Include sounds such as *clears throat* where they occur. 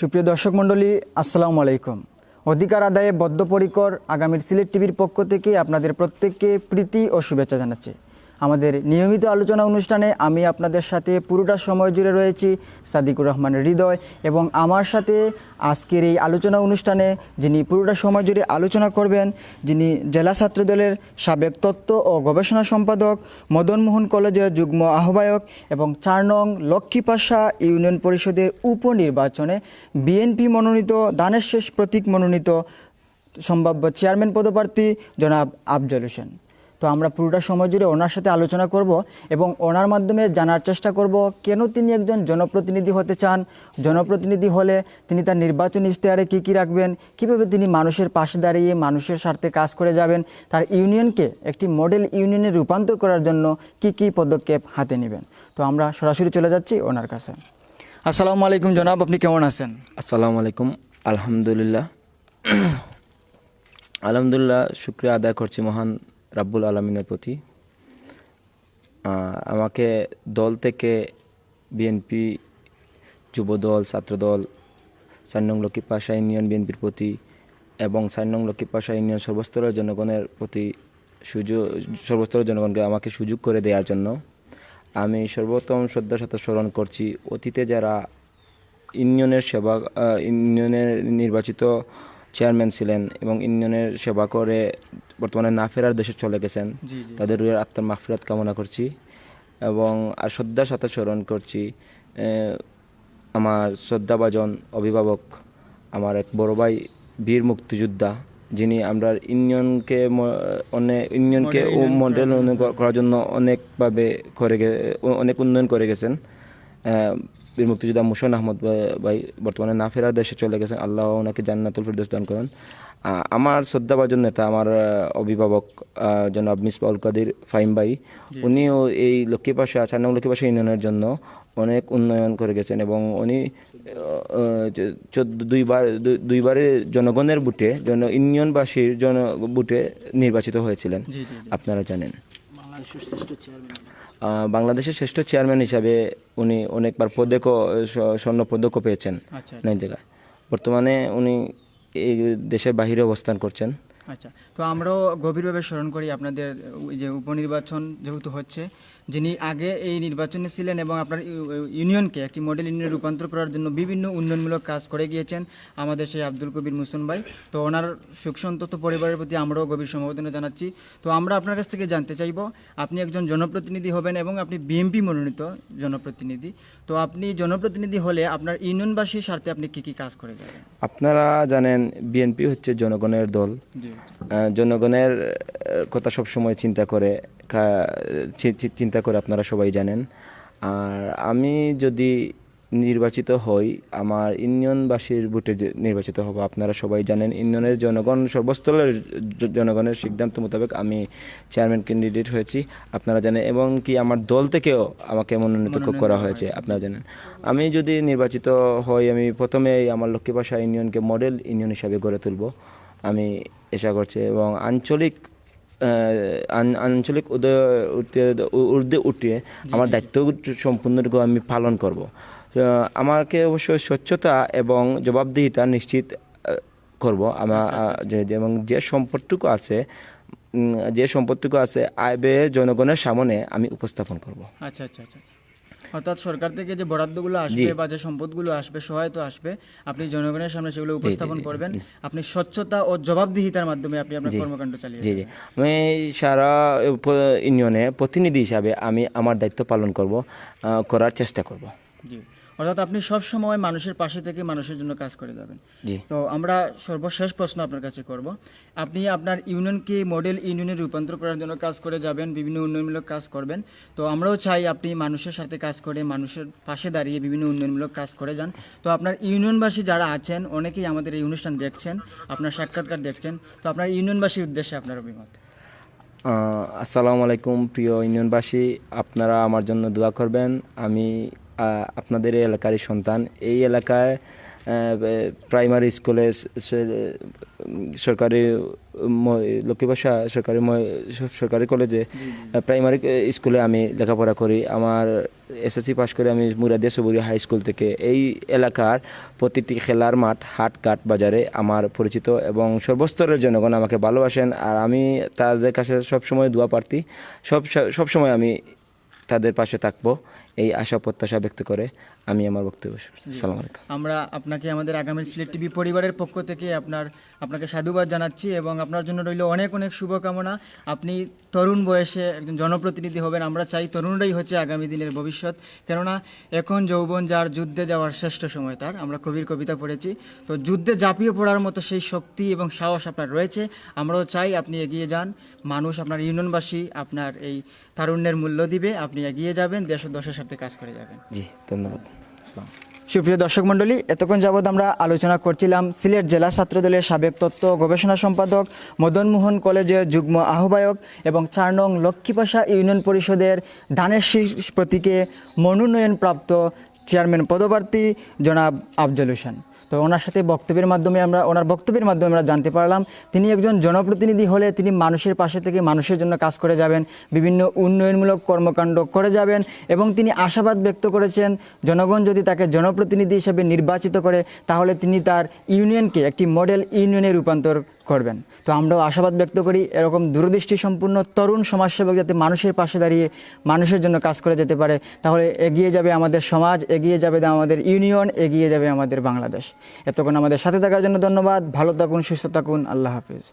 সুপ্রিয় দর্শক মণ্ডলী, আসসালামু আলাইকুম। অধিকার আদায়ে বদ্ধপরিকর আগামীর সিলেট টিভির পক্ষ থেকে আপনাদের প্রত্যেককে প্রীতি ও শুভেচ্ছা জানাচ্ছি। আমাদের নিয়মিত আলোচনা অনুষ্ঠানে আমি আপনাদের সাথে পুরোটা সময় জুড়ে রয়েছি। সাদিকুর রহমান হৃদয় এবং আমার সাথে আজকের এই আলোচনা অনুষ্ঠানে যিনি পুরোটা সময় জুড়ে আলোচনা করবেন, যিনি জেলা ছাত্রদলের সাবেক তত্ত্ব ও গবেষণা সম্পাদক, মদনমোহন কলেজের যুগ্ম আহ্বায়ক এবং চার নং লক্ষ্মীপাশা ইউনিয়ন পরিষদের উপনির্বাচনে বিএনপি মনোনীত, দানের শেষ প্রতীক মনোনীত সম্ভাব্য চেয়ারম্যান পদপ্রার্থী জনাব আফজল হোসেন। তো আমরা পুরোটা সময় জুড়ে ওনার সাথে আলোচনা করব এবং ওনার মাধ্যমে জানার চেষ্টা করব কেন তিনি একজন জনপ্রতিনিধি হতে চান, জনপ্রতিনিধি হলে তিনি তার নির্বাচন ইশতেহারে কী কী রাখবেন, কীভাবে তিনি মানুষের পাশে দাঁড়িয়ে মানুষের স্বার্থে কাজ করে যাবেন, তার ইউনিয়নকে একটি মডেল ইউনিয়নে রূপান্তর করার জন্য কি কি পদক্ষেপ হাতে নেবেন। তো আমরা সরাসরি চলে যাচ্ছি ওনার কাছে। আসসালামু আলাইকুম জনাব, আপনি কেমন আছেন? আসসালামু আলাইকুম, আলহামদুলিল্লাহ। *clears throat* আলহামদুলিল্লাহ, শুক্রিয়া আদায় করছি মহান রাব্বুল আলমিনের প্রতি। আমাকে দল থেকে বিএনপি, যুবদল, ছাত্রদল চার নং লক্ষ্মী পাশা ইউনিয়ন বিএনপির প্রতি এবং চার নং লক্ষ্মী পাশা ইউনিয়ন সর্বস্তরের জনগণের প্রতি সুযোগ সর্বস্তরের জনগণকে আমাকে সুযোগ করে দেওয়ার জন্য আমি সর্বোত্তম শ্রদ্ধার সাথে স্মরণ করছি। অতীতে যারা ইউনিয়নের সেবা ইউনিয়নের নির্বাচিত চেয়ারম্যান ছিলেন এবং ইউনিয়নের সেবা করে বর্তমানে না ফেরার দেশে চলে গেছেন। তাদের রুহের আত্মার মাফিরাত কামনা করছি এবং আর শ্রদ্ধার সাথে স্মরণ করছি আমার শ্রদ্ধাভাজন অভিভাবক আমার এক বড় ভাই বীর মুক্তিযোদ্ধা যিনি আমরা ইউনিয়নকে অনেক ইউনিয়নকে ও মডেল করার জন্য। অনেকভাবে করে অনেক উন্নয়ন করে গেছেন। বীর মুক্তিযোদ্ধা মুশান আহমদ ভাই- বর্তমানে না ফেরার দেশে চলে গেছেন। আল্লাহ ওনাকে জান্নাতুল ফিরদৌস দান করেন। আমার শ্রদ্ধাভাজন নেতা আমার অভিভাবক জনাব মিসবাউল কাদির ফাইম ভাই উনিও এই লক্ষ্মী পাশা চার নং লক্ষ্মী পাশা ইউনিয়নের জন্য অনেক উন্নয়ন করে গেছেন এবং উনি দুইবার দুই- দুইবারে জনগণের বুটে জন ইউনিয়নবাসীর জন বুটে নির্বাচিত হয়েছিলেন। আপনারা জানেন। বাংলাদেশের শ্রেষ্ঠ চেয়ারম্যান। হিসাবে উনি অনেকবার পদকও স্বর্ণ পদকও পেয়েছেন। আচ্ছা অনেক জায়গায়। বর্তমানে উনি দেশের বাহিরে অবস্থান করছেন। আচ্ছা তো আমরাও গভীরভাবে স্মরণ করি আপনাদের যে উপনির্বাচন যেহেতু হচ্ছে যিনি আগে এই নির্বাচনে ছিলেন এবং আপনার ইউনিয়নকে একটি মডেল ইউনিয়নে রূপান্তর করার জন্য বিভিন্ন উন্নয়নমূলক কাজ করে গিয়েছেন আমাদের সেই আব্দুল কবির মুসন ভাই। তো ওনার সুখ সন্তত পরিবারের প্রতি আমরাও গভীর সমবেদনা জানাচ্ছি। তো আমরা আপনার কাছ থেকে জানতে চাইব আপনি একজন জনপ্রতিনিধি হবেন এবং আপনি বিএমপি মনোনীত জনপ্রতিনিধি। তো আপনি জনপ্রতিনিধি হলে আপনার ইউনিয়নবাসীর স্বার্থে আপনি কি কি কাজ করে যাবেন? আপনারা জানেন বিএনপি হচ্ছে জনগণের দল। জনগণের কথা সব সময় চিন্তা করে চিন্তা করে আপনারা সবাই জানেন। আর আমি যদি নির্বাচিত হই আমার ইউনিয়নবাসীর ভোটে যে নির্বাচিত হব আপনারা সবাই জানেন ইউনিয়নের জনগণ সর্বস্তরের জনগণের সিদ্ধান্ত মোতাবেক আমি চেয়ারম্যান ক্যান্ডিডেট হয়েছি আপনারা জানেন এবং কি আমার দল থেকেও আমাকে মনোনীত করা হয়েছে আপনারা জানেন। আমি যদি নির্বাচিত হই আমি প্রথমেই আমার লক্ষ্মীপাশা ইউনিয়নকে মডেল ইউনিয়ন হিসাবে গড়ে তুলব। আমি আশা করছি এবং আঞ্চলিক আঞ্চলিক উদয় উঠে ঊর্ধ্বে উঠিয়ে আমার দায়িত্ব সম্পূর্ণটুকু আমি পালন করব। আমাকে অবশ্যই স্বচ্ছতা এবং জবাবদিহিতা নিশ্চিত করব। আমার যে যে- এবং যে সম্পদটুকু আছে যে সম্পদটুকু আছে আয় ব্যয়ে জনগণের সামনে আমি উপস্থাপন করব। আচ্ছা আচ্ছা আচ্ছা। অর্থাৎ সরকার থেকে যে বরাদ্দগুলো আসবে বা যে সম্পদগুলো আসবে সহায়তা আসবে আপনি জনগণের সামনে সেগুলো উপস্থাপন করবেন। আপনি স্বচ্ছতা ও জবাবদিহিতার মাধ্যমে আপনি আপনার কর্মকাণ্ড চালিয়ে জি জি। আমি সারা ইউনিয়নে প্রতিনিধি হিসাবে আমি আমার দায়িত্ব পালন করব করার চেষ্টা করব। জি। অর্থাৎ আপনি সব সময় মানুষের পাশে থেকে মানুষের জন্য কাজ করে যাবেন। তো আমরা সর্বশেষ প্রশ্ন আপনার কাছে করব। আপনি আপনার ইউনিয়নকে মডেল ইউনিয়নে রূপান্তর করার জন্য কাজ করে যাবেন বিভিন্ন উন্নয়নমূলক কাজ করবেন। তো আমরাও চাই আপনি মানুষের সাথে কাজ করে মানুষের পাশে দাঁড়িয়ে বিভিন্ন উন্নয়নমূলক কাজ করে যান। তো আপনার ইউনিয়নবাসী যারা আছেন অনেকেই আমাদের এই অনুষ্ঠান দেখছেন আপনার সাক্ষাৎকার দেখছেন। তো আপনার ইউনিয়নবাসীর উদ্দেশ্যে আপনার অভিমত। আসসালামু আলাইকুম প্রিয় ইউনিয়নবাসী আপনারা আমার জন্য দোয়া করবেন। আমি আপনাদের এলাকারই সন্তান। এই এলাকায় প্রাইমারি স্কুলে সরকারি ম- লক্ষ্মী ভাষা সরকারি সরকারি কলেজে প্রাইমারি স্কুলে আমি লেখাপড়া করি। আমার এসএসসি পাশ করে আমি মুরাদিয়া সবুরি হাই স্কুল থেকে। এই এলাকার প্রতিটি খেলার মাঠ হাট কাট বাজারে আমার পরিচিত এবং সর্বস্তরের জনগণ আমাকে ভালোবাসেন। আর আমি তাদের কাছে সবসময় দোয়া প্রার্থী। সব সবসময় আমি তাদের পাশে থাকব। এই আশা প্রত্যাশা ব্যক্ত করে আমি আমার বক্তব্য সালাম আলাইকুম। আমরা আপনাকে আমাদের আগামী সিলেট টিভি পরিবারের পক্ষ থেকে আপনার আপনাকে সাধুবাদ জানাচ্ছি এবং আপনার জন্য রইল অনেক অনেক শুভকামনা। আপনি তরুণ বয়সে একজন জনপ্রতিনিধি হবেন। আমরা চাই তরুণরাই হচ্ছে আগামী দিনের ভবিষ্যৎ। কেননা এখন যৌবন যার যুদ্ধে যাওয়ার শ্রেষ্ঠ সময় তার। আমরা কবির কবিতা পড়েছি। তো যুদ্ধে ঝাঁপিয়ে পড়ার মতো সেই শক্তি এবং সাহস আপনার রয়েছে। আমরাও চাই আপনি এগিয়ে যান। মানুষ আপনার ইউনিয়নবাসী আপনার এই তারুণ্যের মূল্য দিবে আপনি এগিয়ে যাবেন দেশ ও দশের সাথে কাজ করে যাবেন। জি ধন্যবাদ। আসসালাম সুপ্রিয় দর্শক মণ্ডলী এতক্ষণ যাবৎ আমরা আলোচনা করছিলাম সিলেট জেলা ছাত্রদলের সাবেক তত্ত্ব গবেষণা সম্পাদক মদনমোহন কলেজের যুগ্ম আহ্বায়ক এবং চার নং লক্ষ্মীপাশা ইউনিয়ন পরিষদের ধানের শীষ প্রতীকে মনোনয়নপ্রাপ্ত চেয়ারম্যান পদপ্রার্থী জনাব আফজল হোসেন। তো ওনার সাথে বক্তব্যের মাধ্যমে আমরা, ওনার বক্তব্যের মাধ্যমে আমরা জানতে পারলাম। তিনি একজন জনপ্রতিনিধি হলে তিনি মানুষের পাশে থেকে মানুষের জন্য কাজ করে যাবেন, বিভিন্ন উন্নয়নমূলক কর্মকাণ্ড করে যাবেন এবং তিনি আশাবাদ ব্যক্ত করেছেন, জনগণ যদি তাকে জনপ্রতিনিধি হিসেবে নির্বাচিত করে, তাহলে তিনি তার ইউনিয়নকে একটি মডেল ইউনিয়নে রূপান্তর করবেন। তো আমরাও আশাবাদ ব্যক্ত করি, এরকম দূরদৃষ্টি সম্পূর্ণ তরুণ সমাজসেবক যাতে মানুষের পাশে দাঁড়িয়ে মানুষের জন্য কাজ করে যেতে পারে, তাহলে এগিয়ে যাবে আমাদের সমাজ, এগিয়ে যাবে আমাদের ইউনিয়ন, এগিয়ে যাবে আমাদের বাংলাদেশ। এতক্ষণ আমাদের সাথে থাকার জন্য ধন্যবাদ। ভালো থাকুন সুস্থ থাকুন। আল্লাহ হাফিজ।